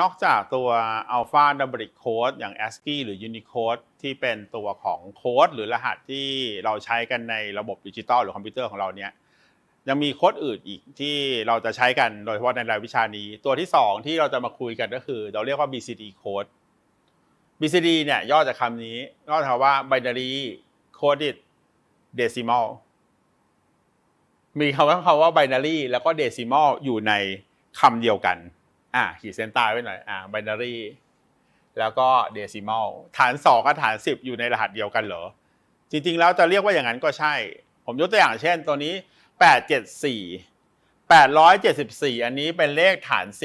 นอกจากตัว Alpha Numeric Code อย่าง ASCII หรือ Unicode ที่เป็นตัวของโค้ดหรือรหัสที่เราใช้กันในระบบดิจิตอลหรือคอมพิวเตอร์ของเราเนี่ยยังมีโค้ดอื่นอีกที่เราจะใช้กันโดยเฉพาะในรายวิชานี้ ตัวที่ 2 ที่เราจะมาคุยกันก็คือ เราเรียกว่า BCD Code BCD เนี่ยย่อจากคำนี้ย่อจากคำว่า Binary Coded Decimal มีคำว่าคำว่า binary แล้วก็ decimal อยู่ในคำเดียวกัน อ่าขีดเส้นใต้ไว้หน่อยอ่า binary แล้วก็ decimal ฐาน2กับฐาน10อยู่ในรหัสเดียวกันเหรอ จริงๆ แล้วจะเรียกว่าอย่างนั้นก็ใช่ ผมยกตัวอย่างเช่นตัวนี้874 874อันนี้เป็นเลขฐาน10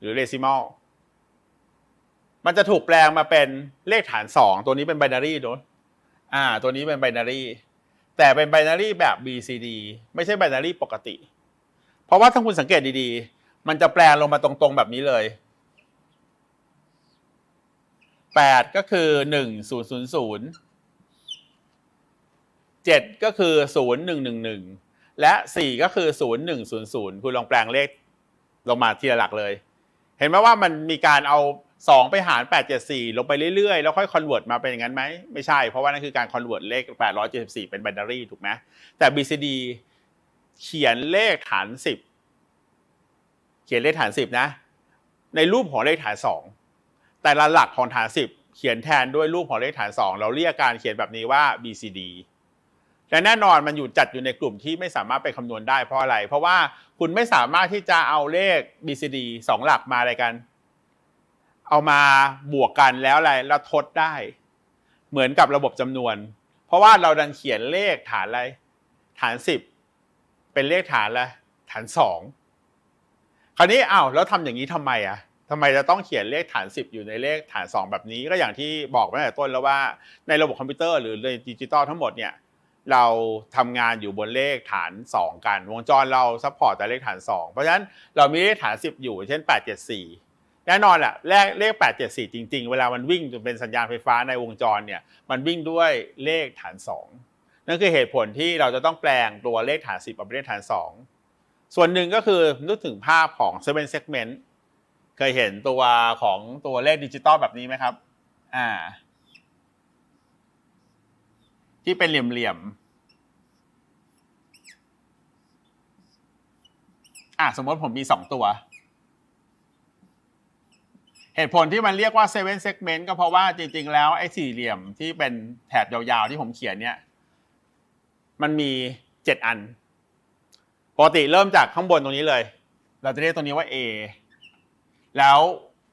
หรือ decimal มันจะถูกแปลงมาเป็นเลขฐาน2ตัวนี้เป็น binary เนอะอ่า ตัวนี้เป็น binary แต่เป็น binary แบบ BCD ไม่ใช่ binary ปกติ เพราะว่าถ้าคุณสังเกตดีๆ มันจะแปลงลงมาตรงๆแบบนี้เลย 8 ก็คือ 1 0 0 0 7 ก็คือ 0 1 1 1 และ 4 ก็คือ 0 1 0 0 คุณลองแปลงเลขลงมาทีละหลักเลย เห็นไหมว่ามันมีการเอา 2 ไปหาร 874 ลงไปเรื่อยๆ แล้วค่อยคอนเวิร์ตมาเป็นอย่างนั้นไหมไม่ใช่ เพราะว่านั่นคือการคอนเวิร์ตเลข 874 เป็น binary ถูกไหมแต่ BCD เขียนเลขฐาน 10 เขียนเลขฐาน 10 นะ ในรูปของเลขฐาน 2 แต่ละหลักของฐาน 10 เขียนแทนด้วยรูปของเลขฐาน 2 เราเรียกการเขียนแบบนี้ว่า BCD และแน่นอนมันอยู่จัดอยู่ในกลุ่มที่ไม่สามารถไปคำนวณได้เพราะอะไร เพราะว่าคุณไม่สามารถที่จะเอาเลข BCD สองหลักมาอะไรกัน เอามาบวกกันแล้วอะไรแล้วทดได้ เหมือนกับระบบจำนวน เพราะว่าเราดันเขียนเลขฐานอะไร ฐาน10เป็นเลขฐานอะไรฐาน2คราวนี้อ้าวแล้วทำอย่างนี้ทำไมอะทำไมจะต้องเขียนเลขฐาน 10 อยู่ในเลขฐาน 2 แบบนี้ ก็อย่างที่บอกไว้ตั้งแต่ต้นแล้วว่าในระบบคอมพิวเตอร์หรือในดิจิตอลทั้งหมดเนี่ยเราทำงานอยู่บนเลขฐาน 2 กัน วงจรเราซัพพอร์ตแต่เลขฐาน 2 เพราะฉะนั้นเรามีเลขฐาน 10 อยู่เช่น 874 แน่นอนแหละเลขเลข 874 จริง ๆ เวลามันวิ่งจนเป็นสัญญาณไฟฟ้าในวงจรเนี่ยมันวิ่งด้วยเลขฐาน 2 นั่นคือเหตุผลที่เราจะต้องแปลงตัวเลขฐาน 10เอาเป็นเลขฐาน 2 ส่วนหนึ่งก็คือนึกถึงภาพของ7 segment เคยเห็นตัวของตัวเลขดิจิตอลแบบนี้ไหมครับอ่าที่เป็นเหลี่ยมๆอะสมมติผมมีสองตัว เหตุผลที่มันเรียกว่า seven segment ก็เพราะว่าจริง ๆ แล้วไอ้สี่เหลี่ยมที่เป็นแถบยาวๆที่ผมเขียนเนี่ยมันมีเจ็ดอันปกติเริ่มจากข้างบนตรงนี้เลย เราจะเรียกตรงนี้ว่า A แล้ว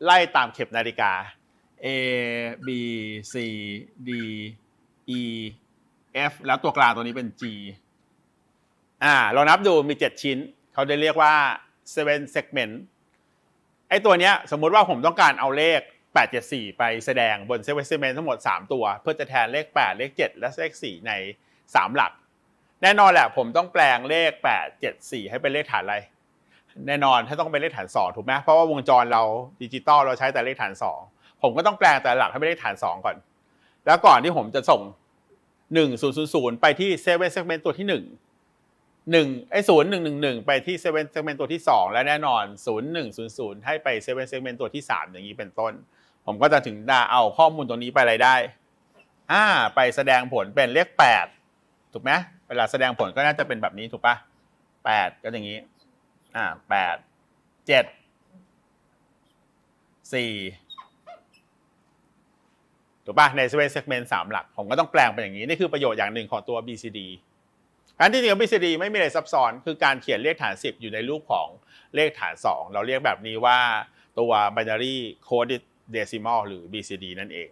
ไล่ตามเข็มนาฬิกา A B C D E F แล้วตัวกลางตัวนี้เป็น G อ่า เรานับดูมี 7 ชิ้น เขาได้เรียกว่า seven segment ไอ้ตัวเนี้ยสมมุติว่าผมต้องการเอาเลข 874 ไปแสดงบน seven segment ทั้งหมด 3 ตัว เพื่อจะแทนเลข 8 เลข 7 และเลข 4 ใน 3 หลัก แน่นอนแหละผมต้องแปลงเลข 874 ให้เป็นเลขฐานอะไร แน่นอนถ้าต้องเป็นเลขฐาน 2 ถูกไหมเพราะว่าวงจรเราดิจิตอลเราใช้แต่เลขฐาน 2 ผมก็ต้องแปลงแต่หลักให้เป็นเลขฐาน 2 ก่อน แล้วก่อนที่ผมจะส่ง 1000 ไปที่7 segment ตัวที่ 1 1ไอ้0 1 1 1ไปที่7 segment ตัวที่2และแน่นอน0 1 0 0ให้ไป7 segment ตัวที่3อย่างนี้เป็นต้น ผมก็จะถึงได้เอาข้อมูลตรงนี้ไปอะไรได้อ่าไปแสดงผลเป็นเลข8ถูกไหมเวลาแสดงผลก็น่าจะเป็นแบบนี้ถูกปะ8ก็อย่างนี้ อ่าแปดเจ็ดสี่ถูกปะใน seven segment สามหลัก ผมก็ต้องแปลงเป็นอย่างนี้ นี่คือประโยชน์อย่างหนึ่งของตัว BCD การที่จริง BCD ไม่มีอะไรซับซ้อนคือการเขียนเลขฐาน 10 อยู่ในรูปของเลขฐาน 2 เราเรียกแบบนี้ว่าตัว binary coded decimal หรือ BCD นั่นเอง